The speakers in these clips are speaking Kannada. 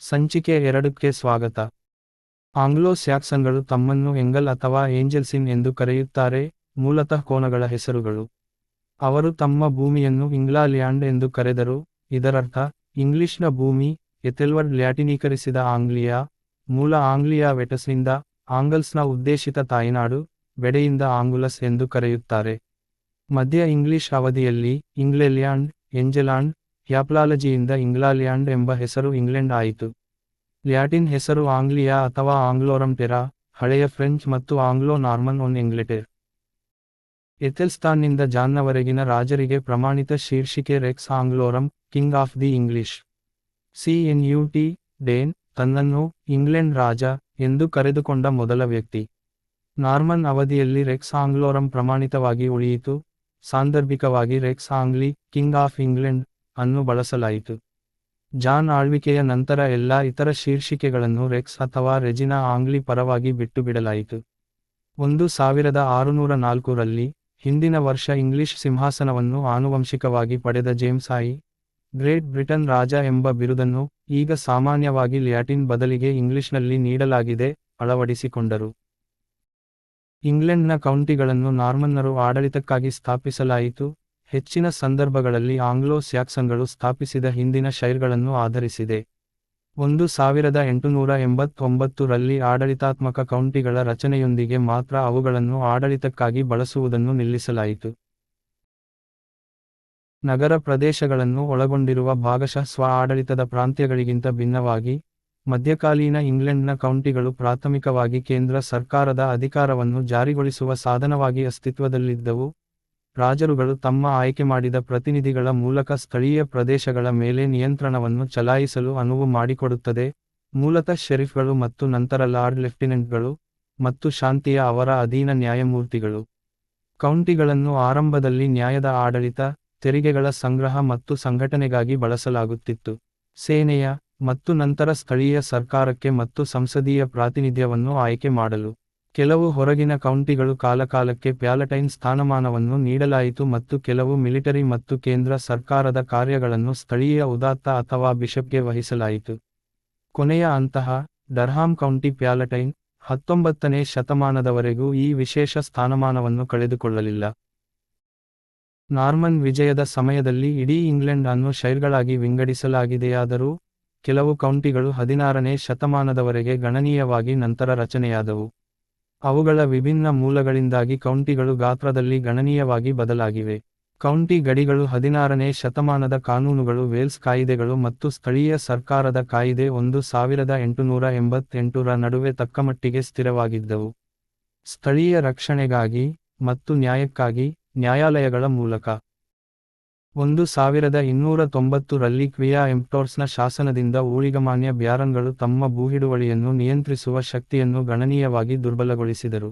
ಸಂಚಿಕೆ ಎರಡಕ್ಕೆ ಸ್ವಾಗತ. ಆಂಗ್ಲೋ ಸ್ಯಾಕ್ಸನ್ಗಳು ತಮ್ಮನ್ನು ಎಂಗಲ್ ಅಥವಾ ಏಂಜಲ್ಸಿನ್ ಎಂದು ಕರೆಯುತ್ತಾರೆ, ಮೂಲತಃ ಕೋನಗಳ ಹೆಸರುಗಳು. ಅವರು ತಮ್ಮ ಭೂಮಿಯನ್ನು ಇಂಗ್ಲಾಲ್ಯಾಂಡ್ ಎಂದು ಕರೆದರು, ಇದರರ್ಥ, ಇಂಗ್ಲಿಷ್ನ ಭೂಮಿ, ಎಥೆಲ್ವರ್ಡ್ ಲ್ಯಾಟಿನೀಕರಿಸಿದ ಆಂಗ್ಲಿಯಾ, ಮೂಲ ಆಂಗ್ಲಿಯಾ ವೆಟಸ್ನಿಂದ, ಆಂಗಲ್ಸ್ನ ಉದ್ದೇಶಿತ ತಾಯ್ನಾಡು, ಬೆಡೆಯಿಂದ ಆಂಗುಲಸ್ ಎಂದು ಕರೆಯುತ್ತಾರೆ. ಮಧ್ಯ ಇಂಗ್ಲಿಷ್ ಅವಧಿಯಲ್ಲಿ, ಇಂಗ್ಲೆಲ್ಯಾಂಡ್, ಎಂಜೆಲಾಂಡ್ ಹ್ಯಾಪ್ಲಾಲಜಿಯಿಂದ ಇಂಗ್ಲಾಲ್ಯಾಂಡ್ ಎಂಬ ಹೆಸರು ಇಂಗ್ಲೆಂಡ್ ಆಯಿತು. ಲ್ಯಾಟಿನ್ ಹೆಸರು ಆಂಗ್ಲಿಯಾ ಅಥವಾ ಆಂಗ್ಲೋರಂ ಟೆರಾ ಹಳೆಯ ಫ್ರೆಂಚ್ ಮತ್ತು ಆಂಗ್ಲೋ ನಾರ್ಮನ್ ಒನ್ ಇಂಗ್ಲೆಟೆರ್. ಎಥೆಲ್ಸ್ತಾನ್ನಿಂದ ಜಾನ್ನವರೆಗಿನ ರಾಜರಿಗೆ ಪ್ರಮಾಣಿತ ಶೀರ್ಷಿಕೆ Rex ಆಂಗ್ಲೋರಂ king of the English. C N U T, Dane, ತನ್ನನ್ನು ಇಂಗ್ಲೆಂಡ್ ರಾಜ ಎಂದು ಕರೆದುಕೊಂಡ ಮೊದಲ ವ್ಯಕ್ತಿ. ನಾರ್ಮನ್ ಅವಧಿಯಲ್ಲಿ ರೆಕ್ಸ್ ಆಂಗ್ಲೋರಂ ಪ್ರಮಾಣಿತವಾಗಿ ಉಳಿಯಿತು. ಸಾಂದರ್ಭಿಕವಾಗಿ ರೆಕ್ಸ್ ಆಂಗ್ಲಿ, ಕಿಂಗ್ ಆಫ್ ಇಂಗ್ಲೆಂಡ್ ಅನ್ನು ಬಳಸಲಾಯಿತು. ಜಾನ್ ಆಳ್ವಿಕೆಯ ನಂತರ ಎಲ್ಲಾ ಇತರ ಶೀರ್ಷಿಕೆಗಳನ್ನು ರೆಕ್ಸ್ ಅಥವಾ ರೆಜಿನಾ ಆಂಗ್ಲಿ ಪರವಾಗಿ ಬಿಟ್ಟುಬಿಡಲಾಯಿತು. ಒಂದು ಸಾವಿರದ ಆರುನೂರ ನಾಲ್ಕರಲ್ಲಿ ಹಿಂದಿನ ವರ್ಷ ಇಂಗ್ಲಿಷ್ ಸಿಂಹಾಸನವನ್ನು ಆನುವಂಶಿಕವಾಗಿ ಪಡೆದ ಜೇಮ್ಸ್ ಐ. ಗ್ರೇಟ್ ಬ್ರಿಟನ್ ರಾಜ ಎಂಬ ಬಿರುದನ್ನು ಈಗ ಸಾಮಾನ್ಯವಾಗಿ ಲ್ಯಾಟಿನ್ ಬದಲಿಗೆ ಇಂಗ್ಲಿಷ್ನಲ್ಲಿ ನೀಡಲಾಗಿದೆ ಅಳವಡಿಸಿಕೊಂಡರು. ಇಂಗ್ಲೆಂಡ್ನ ಕೌಂಟಿಗಳನ್ನು ನಾರ್ಮನ್ನರು ಆಡಳಿತಕ್ಕಾಗಿ ಸ್ಥಾಪಿಸಲಾಯಿತು. ಹೆಚ್ಚಿನ ಸಂದರ್ಭಗಳಲ್ಲಿ ಆಂಗ್ಲೋ ಸ್ಯಾಕ್ಸನ್ಗಳು ಸ್ಥಾಪಿಸಿದ ಹಿಂದಿನ ಶೈರ್ಗಳನ್ನು ಆಧರಿಸಿದೆ. ಒಂದು ಸಾವಿರದ ಎಂಟುನೂರ ಎಂಬತ್ತೊಂಬತ್ತು ರಲ್ಲಿ ಆಡಳಿತಾತ್ಮಕ ಕೌಂಟಿಗಳ ರಚನೆಯೊಂದಿಗೆ ಮಾತ್ರ ಅವುಗಳನ್ನು ಆಡಳಿತಕ್ಕಾಗಿ ಬಳಸುವುದನ್ನು ನಿಲ್ಲಿಸಲಾಯಿತು. ನಗರ ಪ್ರದೇಶಗಳನ್ನು ಒಳಗೊಂಡಿರುವ ಭಾಗಶಃ ಸ್ವ ಆಡಳಿತದ ಪ್ರಾಂತ್ಯಗಳಿಗಿಂತ ಭಿನ್ನವಾಗಿ, ಮಧ್ಯಕಾಲೀನ ಇಂಗ್ಲೆಂಡ್ನ ಕೌಂಟಿಗಳು ಪ್ರಾಥಮಿಕವಾಗಿ ಕೇಂದ್ರ ಸರ್ಕಾರದ ಅಧಿಕಾರವನ್ನು ಜಾರಿಗೊಳಿಸುವ ಸಾಧನವಾಗಿ ಅಸ್ತಿತ್ವದಲ್ಲಿದ್ದವು. ರಾಜರುಗಳು ತಮ್ಮ ಆಯ್ಕೆ ಮಾಡಿದ ಪ್ರತಿನಿಧಿಗಳ ಮೂಲಕ ಸ್ಥಳೀಯ ಪ್ರದೇಶಗಳ ಮೇಲೆ ನಿಯಂತ್ರಣವನ್ನು ಚಲಾಯಿಸಲು ಅನುವು ಮಾಡಿಕೊಡುತ್ತದೆ. ಮೂಲತಃ ಶೆರಿಫ್ಗಳು ಮತ್ತು ನಂತರ ಲಾರ್ಡ್ ಲೆಫ್ಟಿನೆಂಟ್ಗಳು ಮತ್ತು ಶಾಂತಿಯ ಅವರ ಅಧೀನ ನ್ಯಾಯಮೂರ್ತಿಗಳು. ಕೌಂಟಿಗಳನ್ನು ಆರಂಭದಲ್ಲಿ ನ್ಯಾಯದ ಆಡಳಿತ, ತೆರಿಗೆಗಳ ಸಂಗ್ರಹ ಮತ್ತು ಸಂಘಟನೆಗಾಗಿ ಬಳಸಲಾಗುತ್ತಿತ್ತು. ಸೇನೆಯ ಮತ್ತು ನಂತರ ಸ್ಥಳೀಯ ಸರ್ಕಾರಕ್ಕೆ ಮತ್ತು ಸಂಸದೀಯ ಪ್ರಾತಿನಿಧ್ಯವನ್ನು ಆಯ್ಕೆ ಮಾಡಲು. ಕೆಲವು ಹೊರಗಿನ ಕೌಂಟಿಗಳು ಕಾಲಕಾಲಕ್ಕೆ ಪ್ಯಾಲಟೈನ್ ಸ್ಥಾನಮಾನವನ್ನು ನೀಡಲಾಯಿತು ಮತ್ತು ಕೆಲವು ಮಿಲಿಟರಿ ಮತ್ತು ಕೇಂದ್ರ ಸರ್ಕಾರದ ಕಾರ್ಯಗಳನ್ನು ಸ್ಥಳೀಯ ಉದಾತ್ತ ಅಥವಾ ಬಿಷಪ್ಗೆ ವಹಿಸಲಾಯಿತು. ಕೊನೆಯ ಅಂತಹ ಡರ್ಹಾಮ್ ಕೌಂಟಿ ಪ್ಯಾಲಟೈನ್, ಹತ್ತೊಂಬತ್ತನೇ ಶತಮಾನದವರೆಗೂ ಈ ವಿಶೇಷ ಸ್ಥಾನಮಾನವನ್ನು ಕಳೆದುಕೊಳ್ಳಲಿಲ್ಲ. ನಾರ್ಮನ್ ವಿಜಯದ ಸಮಯದಲ್ಲಿ ಇಡೀ ಇಂಗ್ಲೆಂಡ್ ಅನ್ನು ಶೈರ್ಗಳಾಗಿ ವಿಂಗಡಿಸಲಾಗಿದೆಯಾದರೂ, ಕೆಲವು ಕೌಂಟಿಗಳು ಹದಿನಾರನೇ ಶತಮಾನದವರೆಗೆ ಗಣನೀಯವಾಗಿ ನಂತರ ರಚನೆಯಾದವು. ಅವುಗಳ ವಿಭಿನ್ನ ಮೂಲಗಳಿಂದಾಗಿ ಕೌಂಟಿಗಳು ಗಾತ್ರದಲ್ಲಿ ಗಣನೀಯವಾಗಿ ಬದಲಾಗಿವೆ. ಕೌಂಟಿ ಗಡಿಗಳು ಹದಿನಾರನೇ ಶತಮಾನದ ಕಾನೂನುಗಳು ವೇಲ್ಸ್ ಕಾಯಿದೆಗಳು ಮತ್ತು ಸ್ಥಳೀಯ ಸರ್ಕಾರದ ಕಾಯಿದೆ ಒಂದು ಸಾವಿರದ ಎಂಟುನೂರ ಎಂಬತ್ತೆಂಟರ ನಡುವೆ ತಕ್ಕಮಟ್ಟಿಗೆ ಸ್ಥಿರವಾಗಿದ್ದವು. ಸ್ಥಳೀಯ ರಕ್ಷಣೆಗಾಗಿ ಮತ್ತು ನ್ಯಾಯಕ್ಕಾಗಿ ನ್ಯಾಯಾಲಯಗಳ ಮೂಲಕ. ಒಂದು ಸಾವಿರದ ಇನ್ನೂರ ತೊಂಬತ್ತು ರಲ್ಲಿ ಕ್ವಿಯಾ ಎಂಪ್ಟೋರ್ಸ್ನ ಶಾಸನದಿಂದ ಊಳಿಗಮಾನ್ಯ ಬ್ಯಾರನ್ಗಳು ತಮ್ಮ ಭೂಹಿಡುವಳಿಯನ್ನು ನಿಯಂತ್ರಿಸುವ ಶಕ್ತಿಯನ್ನು ಗಣನೀಯವಾಗಿ ದುರ್ಬಲಗೊಳಿಸಿದರು.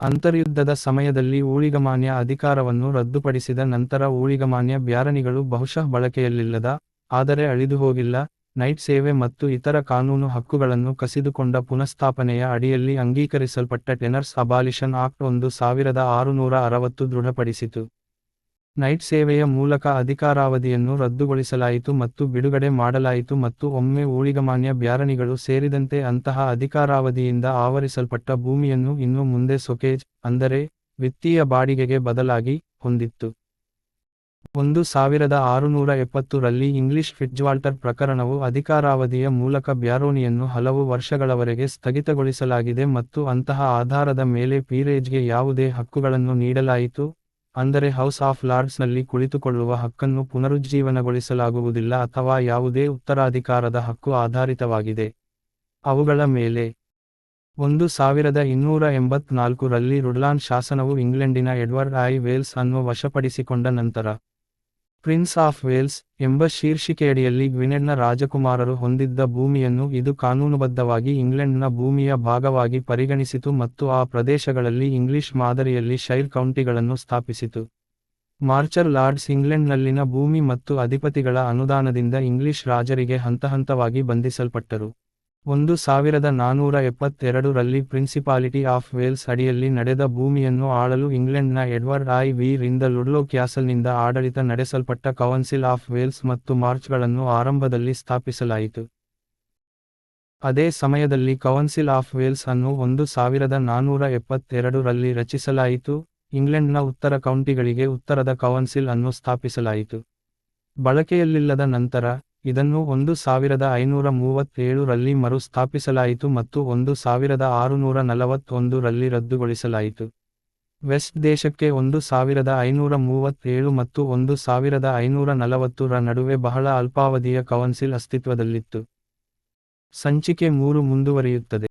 ಅಂತರ್ಯುದ್ಧದ ಸಮಯದಲ್ಲಿ ಊಳಿಗಮಾನ್ಯ ಅಧಿಕಾರವನ್ನು ರದ್ದುಪಡಿಸಿದ ನಂತರ ಊಳಿಗಮಾನ್ಯ ಬ್ಯಾರನಿಗಳು ಬಹುಶಃ ಬಳಕೆಯಲ್ಲಿಲ್ಲದ, ಆದರೆ ಅಳಿದುಹೋಗಿಲ್ಲ, ನೈಟ್ ಸೇವೆ ಮತ್ತು ಇತರ ಕಾನೂನು ಹಕ್ಕುಗಳನ್ನು ಕಸಿದುಕೊಂಡ ಪುನಃಸ್ಥಾಪನೆಯ ಅಡಿಯಲ್ಲಿ ಅಂಗೀಕರಿಸಲ್ಪಟ್ಟ ಟೆನರ್ಸ್ ಅಬಾಲಿಷನ್ ಆಕ್ಟ್ ಒಂದು ಸಾವಿರದ ಆರುನೂರ ಅರವತ್ತು ದೃಢಪಡಿಸಿತು. ನೈಟ್ ಸೇವೆಯ ಮೂಲಕ ಅಧಿಕಾರಾವಧಿಯನ್ನು ರದ್ದುಗೊಳಿಸಲಾಯಿತು ಮತ್ತು ಬಿಡುಗಡೆ ಮಾಡಲಾಯಿತು ಮತ್ತು ಒಮ್ಮೆ ಊಳಿಗಮಾನ್ಯ ಬ್ಯಾರನಿಗಳು ಸೇರಿದಂತೆ ಅಂತಹ ಅಧಿಕಾರಾವಧಿಯಿಂದ ಆವರಿಸಲ್ಪಟ್ಟ ಭೂಮಿಯನ್ನು ಇನ್ನು ಮುಂದೆ ಸೊಕೇಜ್, ಅಂದರೆ ವಿತ್ತೀಯ ಬಾಡಿಗೆಗೆ ಬದಲಾಗಿ ಹೊಂದಿತ್ತು. ಒಂದು ಸಾವಿರದ ಆರುನೂರ ಎಪ್ಪತ್ತು ರಲ್ಲಿ ಇಂಗ್ಲಿಷ್ ಫಿಟ್ಜ್ವಾಲ್ಟರ್ ಪ್ರಕರಣವು ಅಧಿಕಾರಾವಧಿಯ ಮೂಲಕ ಬ್ಯಾರೋನಿಯನ್ನು ಹಲವು ವರ್ಷಗಳವರೆಗೆ ಸ್ಥಗಿತಗೊಳಿಸಲಾಗಿದೆ ಮತ್ತು ಅಂತಹ ಆಧಾರದ ಮೇಲೆ ಪೀರೇಜ್ಗೆ ಯಾವುದೇ ಹಕ್ಕುಗಳನ್ನು ನೀಡಲಾಯಿತು. ಅಂದರೆ ಹೌಸ್ ಆಫ್ ಲಾರ್ಡ್ಸ್ನಲ್ಲಿ ಕುಳಿತುಕೊಳ್ಳುವ ಹಕ್ಕನ್ನು ಪುನರುಜ್ಜೀವನಗೊಳಿಸಲಾಗುವುದಿಲ್ಲ ಅಥವಾ ಯಾವುದೇ ಉತ್ತರಾಧಿಕಾರದ ಹಕ್ಕು ಆಧಾರಿತವಾಗಿದೆ. ಅವುಗಳ ಮೇಲೆ ಒಂದು ಸಾವಿರದ ಇನ್ನೂರ ಎಂಬತ್ನಾಲ್ಕು ರಲ್ಲಿ ರುಡ್ಲಾನ್ ಶಾಸನವು ಇಂಗ್ಲೆಂಡಿನ ಎಡ್ವರ್ಡ್ ಐ. ವೇಲ್ಸ್ ಅನ್ನು ವಶಪಡಿಸಿಕೊಂಡ ನಂತರ ಪ್ರಿನ್ಸ್ ಆಫ್ ವೇಲ್ಸ್ ಎಂಬ ಶೀರ್ಷಿಕೆಯಡಿಯಲ್ಲಿ ಗ್ವಿನೆಡ್ನ ರಾಜಕುಮಾರರು ಹೊಂದಿದ್ದ ಭೂಮಿಯನ್ನು ಇದು ಕಾನೂನುಬದ್ಧವಾಗಿ ಇಂಗ್ಲೆಂಡ್ನ ಭೂಮಿಯ ಭಾಗವಾಗಿ ಪರಿಗಣಿಸಿತು ಮತ್ತು ಆ ಪ್ರದೇಶಗಳಲ್ಲಿ ಇಂಗ್ಲಿಷ್ ಮಾದರಿಯಲ್ಲಿ ಶೈರ್ ಕೌಂಟಿಗಳನ್ನು ಸ್ಥಾಪಿಸಿತು. ಮಾರ್ಚರ್ ಲಾರ್ಡ್ಸ್ ಇಂಗ್ಲೆಂಡ್ನಲ್ಲಿನ ಭೂಮಿ ಮತ್ತು ಅಧಿಪತಿಗಳ ಅನುದಾನದಿಂದ ಇಂಗ್ಲಿಷ್ ರಾಜರಿಗೆ ಹಂತಹಂತವಾಗಿ ಬಂಧಿಸಲ್ಪಟ್ಟರು. ಒಂದು ಸಾವಿರದ ನಾನೂರ ಎಪ್ಪತ್ತೆರಡು ರಲ್ಲಿ ಪ್ರಿನ್ಸಿಪಾಲಿಟಿ ಆಫ್ ವೇಲ್ಸ್ ಅಡಿಯಲ್ಲಿ ನಡೆದ ಭೂಮಿಯನ್ನು ಆಳಲು ಇಂಗ್ಲೆಂಡ್ನ ಎಡ್ವರ್ಡ್ ಐ ವಿ ರಿಂದ ಲುಡ್ಲೋ ಕ್ಯಾಸಲ್ನಿಂದ ಆಡಳಿತ ನಡೆಸಲ್ಪಟ್ಟ ಕೌನ್ಸಿಲ್ ಆಫ್ ವೇಲ್ಸ್ ಮತ್ತು ಮಾರ್ಚ್ಗಳನ್ನು ಆರಂಭದಲ್ಲಿ ಸ್ಥಾಪಿಸಲಾಯಿತು. ಅದೇ ಸಮಯದಲ್ಲಿ ಕೌನ್ಸಿಲ್ ಆಫ್ ವೇಲ್ಸ್ ಅನ್ನು ಒಂದು ಸಾವಿರದ ನಾನೂರ ಎಪ್ಪತ್ತೆರಡು ರಲ್ಲಿ ರಚಿಸಲಾಯಿತು. ಇಂಗ್ಲೆಂಡ್ನ ಉತ್ತರ ಕೌಂಟಿಗಳಿಗೆ ಉತ್ತರದ ಕೌನ್ಸಿಲ್ ಅನ್ನು ಸ್ಥಾಪಿಸಲಾಯಿತು. ಬಳಕೆಯಲ್ಲಿಲ್ಲದ ನಂತರ ಇದನ್ನು ಒಂದು ಸಾವಿರದ ಐನೂರ ಮೂವತ್ತೇಳು ರಲ್ಲಿ ಮರು ಸ್ಥಾಪಿಸಲಾಯಿತು ಮತ್ತು ಒಂದು ಸಾವಿರದ ಆರುನೂರ ನಲವತ್ತೊಂದು ರಲ್ಲಿ ರದ್ದುಗೊಳಿಸಲಾಯಿತು. ವೆಸ್ಟ್ ದೇಶಕ್ಕೆ ಒಂದು ಸಾವಿರದ ಐನೂರ ಮೂವತ್ತೇಳು ಮತ್ತು ಒಂದು ಸಾವಿರದ ಐನೂರ ನಲವತ್ತು ರ ನಡುವೆ ಬಹಳ ಅಲ್ಪಾವಧಿಯ ಕೌನ್ಸಿಲ್ ಅಸ್ತಿತ್ವದಲ್ಲಿತ್ತು. ಸಂಚಿಕೆ ಮೂರು ಮುಂದುವರಿಯುತ್ತದೆ.